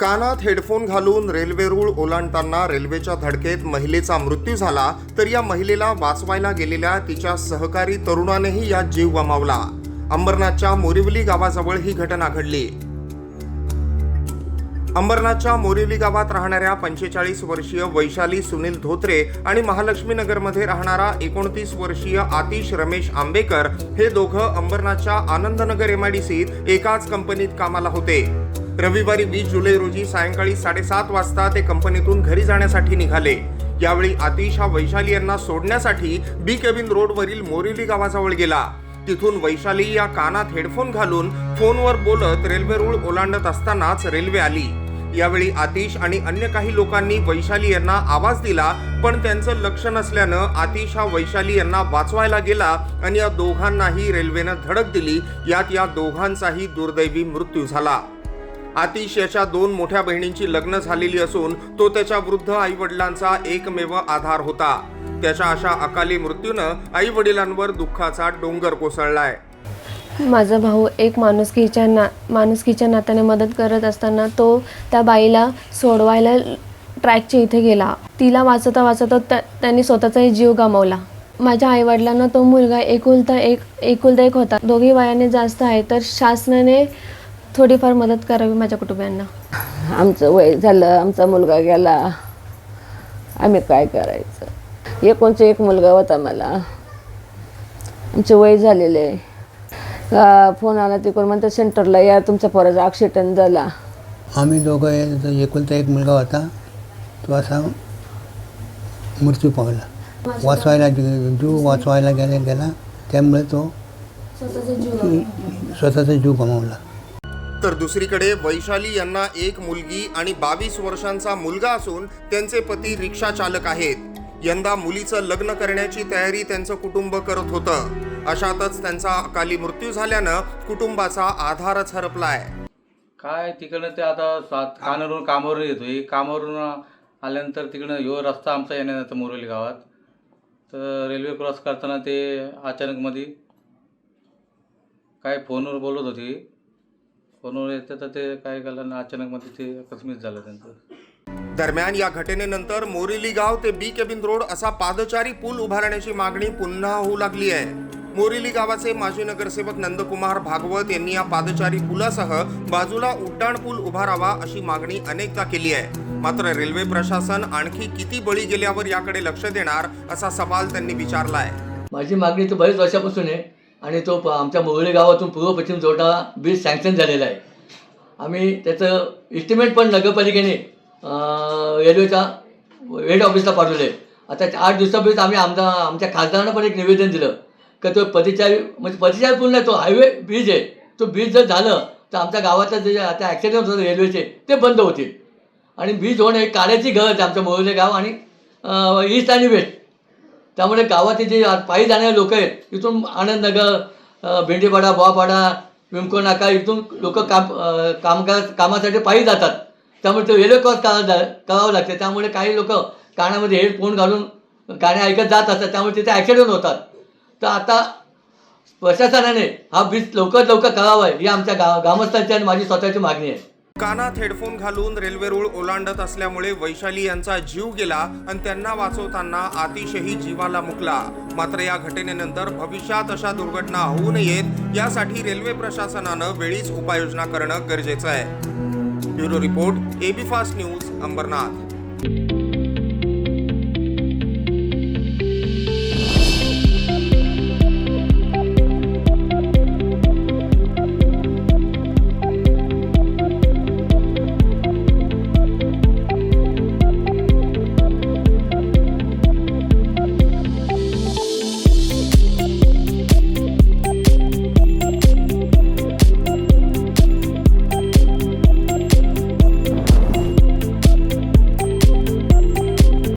कानात हेडफोन घालून रेल्वे रूळ ओलांडताना रेल्वेच्या धडकेत महिलेचा मृत्यू झाला तर या महिलेला वाचवायला गेलेल्या तिच्या सहकारी तरुणानेही यात जीव गमावला. अंबरनाथच्या मोरिवली गावाजवळ ही घटना घडली. अंबरनाथच्या मोरिवली गावात राहणाऱ्या पंचेचाळीस वर्षीय वैशाली सुनील धोत्रे आणि महालक्ष्मीनगरमध्ये राहणारा एकोणतीस वर्षीय आतिश रमेश आंबेकर हे दोघं अंबरनाथच्या आनंदनगर एमआयडीसीत एकाच कंपनीत कामाला होते. रविवारी वीस जुलै रोजी सायंकाळी साडेसात वाजता ते कंपनीतून घरी जाण्यासाठी निघाले. यावेळी आतिश हा वैशाली यांना सोडण्यासाठी बी केबिन रोडवरील मोरिली गावाजवळ गेला. तिथून वैशाली या कानात हेडफोन घालून फोनवर बोलत रेल्वे रूळ ओलांडत असतानाच रेल्वे आली. यावेळी आतिश आणि अन्य काही लोकांनी वैशाली यांना आवाज दिला पण त्यांचं लक्ष नसल्यानं आतिश हा वैशाली यांना वाचवायला गेला आणि या दोघांनाही रेल्वेनं धडक दिली. यात या दोघांचाही दुर्दैवी मृत्यू झाला. आतिश याच्या दोन मोठ्या बहिणींची लग्न झालेली असून तो त्याच्या वृद्ध आई वडिलांचा एकमेव आधार होता. त्याच्या अशा अकाली मृत्यूनं आई वडिलांवर दुःखाचा डोंगर कोसळलाय. माझा भाऊ एक माणुसकीच्या ना माणुसकीच्या नात्याने मदत करत असताना तो त्या बाईला सोडवायला ट्रॅकच्या इथे गेला. तिला वाचवता वाचवता त्या त्यांनी स्वतःचाही जीव गमावला. माझ्या आईवडिलांना तो मुलगा एकुलता एक एकुलता एक होता. दोघी वयाने जास्त आहे तर शासनाने थोडीफार मदत करावी माझ्या कुटुंबियांना. आमचं वय झालं आमचा मुलगा गेला. आम्ही काय करायचं? एकोणचा एक मुलगा होता मला. आमचे वय झालेले. आहे का फोन आला तिकडून म्हणतात सेंटरला या तुमच्या पोराचा ॲक्सिडेंट झाला. आम्ही दोघं एकुलता एक मुलगा होता. तो असा मृत्यू पावला. वाचवायला जीव वाचवायला गेला गेला त्यामुळे तो स्वतःचा जीव गमावला. तर दुसरीकडे वैशाली यांना एक मुलगी आणि बावीस वर्षांचा मुलगा असून त्यांचे पती रिक्षा चालक आहेत. यंदा मुलीचं लग्न करण्याची तयारी त्यांचं कुटुंब करत होतं. अशातच त्यांचा अकाली मृत्यू झाल्यानं कुटुंबाचा आधारच हरपलाय. काय तिकडनं ते आता सात कानावरून कामावरून येतोय. कामावरून आल्यानंतर तिकडनं ह्यो रस्ता आमचा येण्याचा मोरोली गावात. तर रेल्वे क्रॉस करताना ते अचानकमध्ये काय फोनवर बोलत होती. फोनवर येतं तर ते काय केलं ना अचानकमध्ये ते अकस्मित झालं त्यांचं. दरम्यान या घटनेनंतर मोरिली गाव ते बी केबिन रोड असा पादचारी पूल उभारण्याची मागणी पुन्हा होऊ लागली आहे. मोरिली गावाचे माजी नगरसेवक नंदकुमार भागवत यांनी या पादचारी पुलासह बाजूला उड्डाण पूल उभारावा अशी मागणी अनेकदा केली आहे. मात्र रेल्वे प्रशासन आणखी किती बळी गेल्यावर याकडे लक्ष देणार असा सवाल त्यांनी विचारलाय. माझी मागणी तर बरेच वर्षापासून आहे. आणि तो प- आमच्या मोहळे गावातून पूर्व पश्चिम जोडा बिल सँक्शन झालेला आहे. आम्ही त्याचं इस्टिमेट पण नगरपालिकेने रेल्वेच्या हेड ऑफिसला पाठवलं आहे आता आठ दिवसापूर्वीच आम्ही आमचा आमच्या खासदारांना पण एक निवेदन दिलं का तो पतिचारी म्हणजे पतिचारी पूल नाही तो हायवे ब्रिज आहे. तो ब्रिज जर झालं तर आमच्या गावातलं जे आता ॲक्सिडेंट होतं रेल्वेचे ते बंद होतील. आणि ब्रिज होणं एक काळ्याची गरज आहे आमच्या मोहले गाव आणि ईस्ट आणि वेस्ट त्यामुळे गावातील जे पायी जाणारे लोक आहेत इथून आनंदनगर भेंडीपाडा बोवापाडा विमको नाका इथून लोक काम कामकाज कामगार कामासाठी पायी जातात. त्यामुळे ते रेल्वे कॉज करावं जा- करावं लागते. त्यामुळे काही लोक कानामध्ये हेडफोन घालून गाणे ऐकत जात असतात. त्यामुळे तिथे ॲक्सिडेंट होतात. तर आता प्रशासनाने हा ब्रिज लवकरात लवकर करावा ही आमच्या गा ग्रामस्थांची आणि माझी स्वतःची मागणी आहे. कानात हेडफोन घालून रेल्वे रूळ ओलांडत असल्यामुळे वैशाली यांचा जीव गेला आणि त्यांना वाचवताना अतिशयही जीवाला मुकला. मात्र या घटनेनंतर भविष्यात अशा दुर्घटना होऊ नयेत यासाठी रेल्वे प्रशासनानं वेळीच उपाययोजना करणं गरजेचं आहे. Bureau report AB fast news Ambernath.